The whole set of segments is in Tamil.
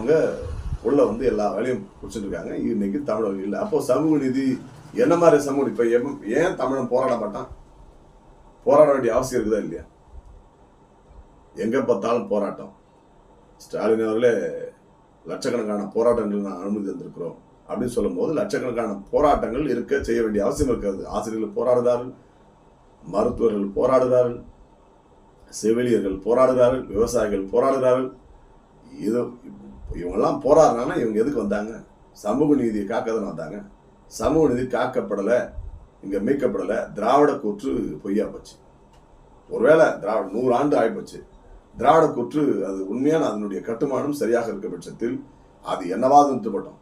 அவங்க உள்ள வந்து எல்லா வேலையும் குடிச்சிருக்காங்க இன்னைக்கு தமிழர் இல்லை. அப்போ சமூக நீதி என்ன மாதிரி சமூக நீதி? இப்ப ஏன் தமிழன் போராட மாட்டான்? போராட வேண்டிய அவசியம் இருக்குதா இல்லையா? எங்க பார்த்தாலும் போராட்டம். ஸ்டாலின் அவர்களே லட்சக்கணக்கான போராட்டங்கள் நான் அனுமதி தந்திருக்கிறோம். அப்படின்னு சொல்லும்போது லட்சக்கணக்கான போராட்டங்கள் இருக்க செய்ய வேண்டிய அவசியம் இருக்காது. ஆசிரியர்கள் போராடுகிறார்கள் மருத்துவர்கள் போராடுகிறார்கள் செவிலியர்கள் போராடுகிறார்கள் விவசாயிகள் போராடுகிறார்கள் இது இவங்கெல்லாம் போராடுறாங்கன்னா இவங்க எதுக்கு வந்தாங்க? சமூக நீதியை காக்க தானே வந்தாங்க. சமூக நீதி காக்கப்படலை இங்கே மீட்கப்படலை. திராவிட கூற்று பொய்யா போச்சு. ஒருவேளை திராவிட நூறு ஆண்டு ஆகிப்போச்சு திராவிட கூற்று அது உண்மையான அதனுடைய கட்டுமானம் சரியாக இருக்கிற பட்சத்தில் அது என்னவாது நிறுத்தப்பட்டோம்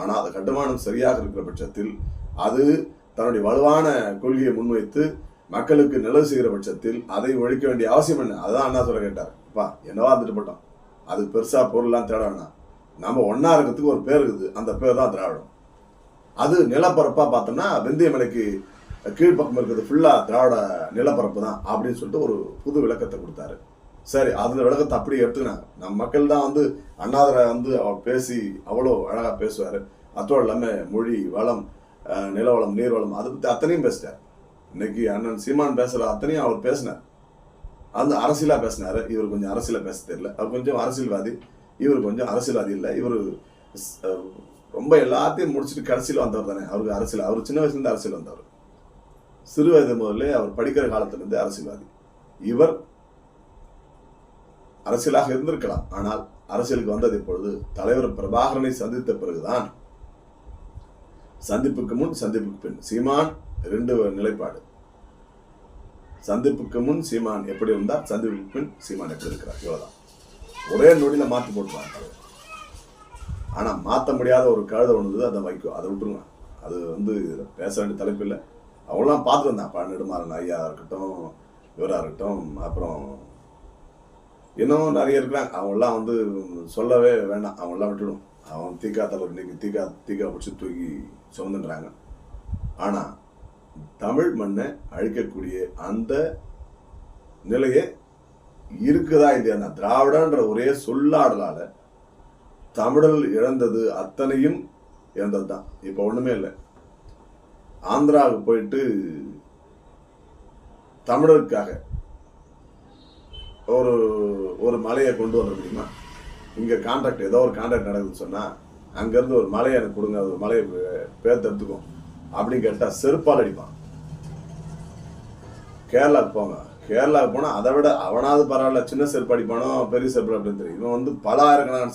ஆனால் அது கட்டுமானம் சரியாக இருக்கிற பட்சத்தில் அது தன்னுடைய வலுவான கொள்கையை முன்வைத்து மக்களுக்கு நிலவு செய்கிற பட்சத்தில் அதை ஒழிக்க வேண்டிய அவசியம் என்ன? அதுதான் அண்ணா சொல்ல கேட்டார். அப்பா என்னவா திட்டப்பட்டோம் அது பெருசாக பொருள்லாம் தேட வேணாம் நம்ம ஒன்றா இருக்கிறதுக்கு ஒரு பேர் இருக்குது. அந்த பேர் தான் திராவிடம். அது நிலப்பரப்பாக பார்த்தோம்னா வெந்தயமலைக்கு கீழ்ப்பக்கம் இருக்கிறது ஃபுல்லாக திராவிட நிலப்பரப்பு தான் அப்படின்னு சொல்லிட்டு ஒரு புது விளக்கத்தை கொடுத்தாரு. சரி அந்த விளக்கத்தை அப்படியே எடுத்துக்கினாங்க. நம்ம மக்கள் தான் வந்து அண்ணாதரை வந்து அவர் பேசி அவ்வளோ அழகாக பேசுவார். அத்தோடு இல்லாமல் மொழி வளம் நிலவளம் நீர்வளம் அதை பற்றி அத்தனையும் பேசிட்டார். இன்னைக்கு அண்ணன் சீமான் பேசுகிற அத்தனையும் அவர் பேசினார். அந்த அரசியலாக பேசினாரு. இவர் கொஞ்சம் அரசியலாக பேச தெரியல. அவர் கொஞ்சம் அரசியல்வாதி. இவர் கொஞ்சம் அரசியல்வாதி இல்லை. இவர் ரொம்ப எல்லாத்தையும் முடிச்சுட்டு கடைசியில் வந்தவர் தானே. அவருக்கு அரசியல் அவர் சின்ன வயசுலேருந்து அரசியல் வந்தவர். சிறு வயது முதல்ல அவர் படிக்கிற காலத்திலிருந்து அரசியல்வாதி. இவர் அரசியலாக இருந்திருக்கலாம். ஆனால் அரசியலுக்கு வந்தது இப்பொழுது தலைவர் பிரபாகரனை சந்தித்த பிறகுதான். சந்திப்புக்கு முன் சந்திப்புக்கு பின். சீமான் ரெண்டு நிலைப்பாடு. சந்திப்புக்கு முன் சீமான் எப்படி இருந்தார் சந்திப்புக்கு பின் சீமான் எப்படி இருக்கிறார்? இவ்வளோதான் ஒரே நொடியில் மாற்றி போட்டுருவாங்க தலைவர். மாற்ற முடியாத ஒரு கழுதை ஒன்று அதை வைக்கும் அதை விட்டுருங்க. அது வந்து பேச வேண்டிய தலைப்பு இல்லை. அவங்களாம் பார்த்து வந்தான் ஐயா இருக்கட்டும் இவராக இருக்கட்டும் அப்புறம் இன்னும் நிறைய இருக்கிறாங்க. அவங்களாம் வந்து சொல்லவே வேண்டாம். அவங்களாம் விட்டுடும். அவன் தீக்கா தலைவர் இன்னைக்கு தீக்கா தீக்கா பிடிச்சி தூக்கி சுமந்துன்றாங்க. ஆனால் தமிழ் மண்ணை அழிக்கக்கூடிய அந்த நிலையை இருக்குதா இல்லையா? திராவிடன்ற ஒரே சொல்லாடலால தமிழர்கள் இழந்தது அத்தனையும் இழந்தது தான் இப்போ ஒன்றுமே இல்லை. ஆந்திராவுக்கு போயிட்டு தமிழருக்காக ஒரு ஒரு மலையை கொண்டு வர முடியுமா? இங்கே கான்ட்ராக்ட் ஏதோ ஒரு கான்ட்ராக்ட் நடக்குதுன்னு சொன்னால் அங்கேருந்து ஒரு மலையை எனக்கு கொடுங்க அது ஒரு மலையை பேர் எடுத்துக்கும் அப்படின்னு கேட்டால் செருப்பால் அடிப்பான். கேரளாவுக்கு போங்க. கேரளாவுக்கு போனால் அதை விட அவனாவது பரவாயில்ல சின்ன செருப்பு அடிப்பானோ பெரிய செருப்பு அப்படின்னு தெரியும் இவன் வந்து பல ஆயிரக்கணக்கான